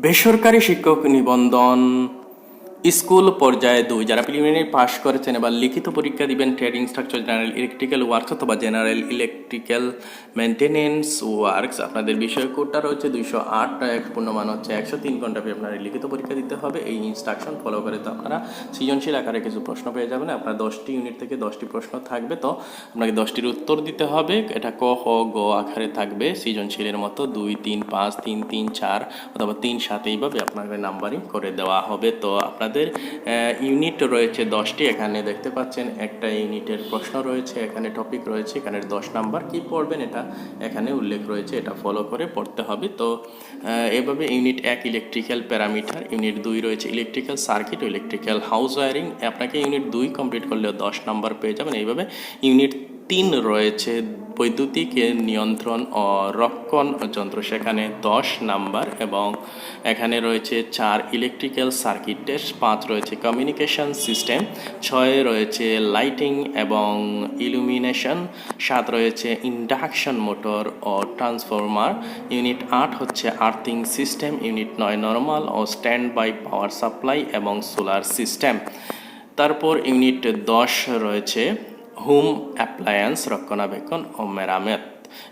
বেসরকারি শিক্ষক নিবন্ধন স্কুল পর্যায়ে দুই, যারা প্রিলিমিনারি পাস করেছেন এবার লিখিত পরীক্ষা দিবেন trading structure general electrical works অথবা জেনারেল ইলেকট্রিক্যাল মেনটেনেন্স ওয়ার্কস আপনাদের বিষয় কোডটা রয়েছে দুইশো আট পূর্ণমান হচ্ছে একশো তিন ঘণ্টা পেয়ে আপনার লিখিত পরীক্ষা দিতে হবে। এই ইনস্ট্রাকশন ফলো করে তো আপনারা সৃজনশীল আকারে কিছু প্রশ্ন পেয়ে যাবেন। আপনার দশটি ইউনিট থেকে দশটি প্রশ্ন থাকবে তো আপনাকে দশটির উত্তর দিতে হবে। এটা ক খ গ আকারে থাকবে। সৃজনশীলের মতো দুই, তিন, পাঁচ, তিন তিন, চার অথবা তিন, সাত এইভাবে আপনাকে নাম্বারিং করে দেওয়া হবে। তো আপনাদের ইউনিট রয়েছে দশটি। এখানে দেখতে পাচ্ছেন একটা ইউনিটের প্রশ্ন রয়েছে, এখানে টপিক রয়েছে এখানে দশ নাম্বার কি পড়বেন এটা? এখানে উল্লেখ রয়েছে, এটা ফলো করে পড়তে হবে। তো এভাবে ইউনিট এক ইলেকট্রিক্যাল প্যারামিটার ইউনিট দুই রয়েছে electrical circuit electrical house wiring আপনাকে ইউনিট দুই কমপ্লিট করলেও দশ নাম্বার পেয়ে যাবেন। এইভাবে ইউনিট তিন রয়েছে, বৈদ্যুতিক নিয়ন্ত্রণ ও রক্ষণ যন্ত্র। সেখানে দশ নাম্বার এবং এখানে রয়েছে চার ইলেকট্রিক্যাল সার্কিট টেস্ট পাঁচ রয়েছে কমিউনিকেশন সিস্টেম ছয় রয়েছে লাইটিং এবং ইলুমিনেশন সাত রয়েছে ইন্ডাকশন মোটর ও ট্রান্সফরমার ইউনিট আট হচ্ছে আর্থিং সিস্টেম ইউনিট নয় নর্মাল ও স্ট্যান্ড বাই পাওয়ার সাপ্লাই এবং সোলার সিস্টেম তারপর ইউনিট দশ রয়েছে হোম অ্যাপ্লায়েন্স রক্ষণাবেক্ষণ ও মেরামত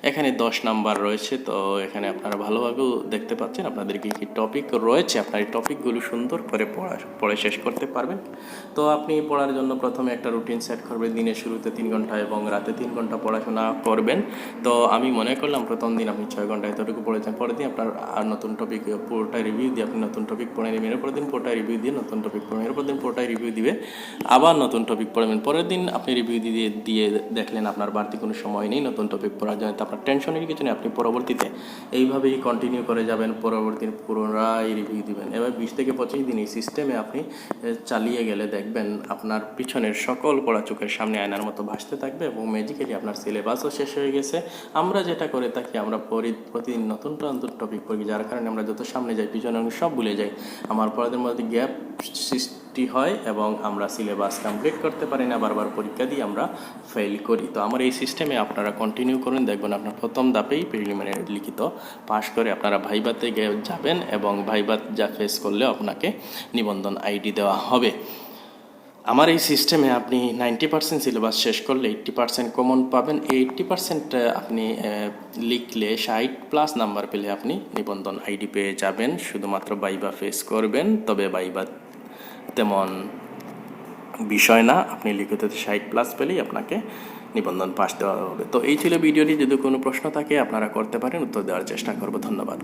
এখানে দশ নাম্বার রয়েছে, তো এখানে আপনারা ভালোভাবেও দেখতে পাচ্ছেন। আপনাদের কি কী টপিক রয়েছে? আপনার এই টপিকগুলো সুন্দর করে পড়া, পড়ে শেষ করতে পারবেন। তো আপনি পড়ার জন্য প্রথমে একটা রুটিন সেট করবেন। দিনের শুরুতে তিন ঘণ্টা এবং রাতে তিন ঘণ্টা পড়াশোনা করবেন। তো আমি মনে করলাম প্রথম দিন আপনি ছয় ঘণ্টা এতটুকু পড়েছেন, পরের দিন আপনার আর নতুন টপিক পুরোটা রিভিউ দিয়ে আপনি নতুন টপিক পড়ে নেবেন। এরপর দিন পুরোটা রিভিউ দিয়ে নতুন টপিক পড়বেন। এরপর দিন পুরোটাই রিভিউ দিবে আবার নতুন টপিক পড়বেন। পরের দিন আপনি রিভিউ দিয়ে দিয়ে দেখলেন আপনার বাড়তি কোনো সময় নেই, নতুন টপিক পড়ার জন্য তো আপনার টেনশনের কিছু নেই। আপনি পরবর্তীতে এইভাবেই কন্টিনিউ করে যাবেন পরবর্তী পুনরায় রিভিউ দিবেন। এবার বিশ থেকে পঁচিশ দিন এই সিস্টেমে আপনি চালিয়ে গেলে দেখবেন আপনার পিছনের সকল পড়া চোখের সামনে আয়নার মতো ভাসতে থাকবে এবং ম্যাজিক্যালি আপনার সিলেবাসও শেষ হয়ে গেছে। আমরা যেটা করে থাকি, আমরা পরি- প্রতিদিন নতুন নতুন টপিক পড়ি, যার কারণে আমরা যত সামনে যাই, পিছনে সব ভুলে যাই। আমার পড়াদের মধ্যে গ্যাপ সৃষ্টি হয় এবং আমরা সিলেবাস কমপ্লিট করতে পারি না, বারবার পরীক্ষা দিয়ে আমরা ফেল করি। তো আমার এই সিস্টেমে আপনারা কন্টিনিউ করুন। দেখবেন আপনার প্রথম ধাপেই প্রিলিমিনারি লিখিত পাশ করে আপনারা ভাইবাতে যাবেন এবং ভাইবাত যা ফেস করলে আপনাকে নিবন্ধন আইডি দেওয়া হবে। আমার এই সিস্টেমে আপনি নাইনটি পার্সেন্ট সিলেবাস শেষ করলে এইট্টি পার্সেন্ট কমন পাবেন। এই এইট্টি পার্সেন্ট আপনি লিখলে ষাট প্লাস নাম্বার পেলে আপনি নিবন্ধন আইডি পেয়ে যাবেন। শুধুমাত্র বাইবা ফেস করবেন, তবে বাইবা তেমন বিষয় না। আপনি লিখিততে ষাট প্লাস পেলেই আপনাকে নিবন্ধন পাস দেওয়া হবে। তো এই ছিল ভিডিওটি। যদি কোনো প্রশ্ন থাকে, আপনারা করতে পারেন, উত্তর দেওয়ার চেষ্টা করব। ধন্যবাদ।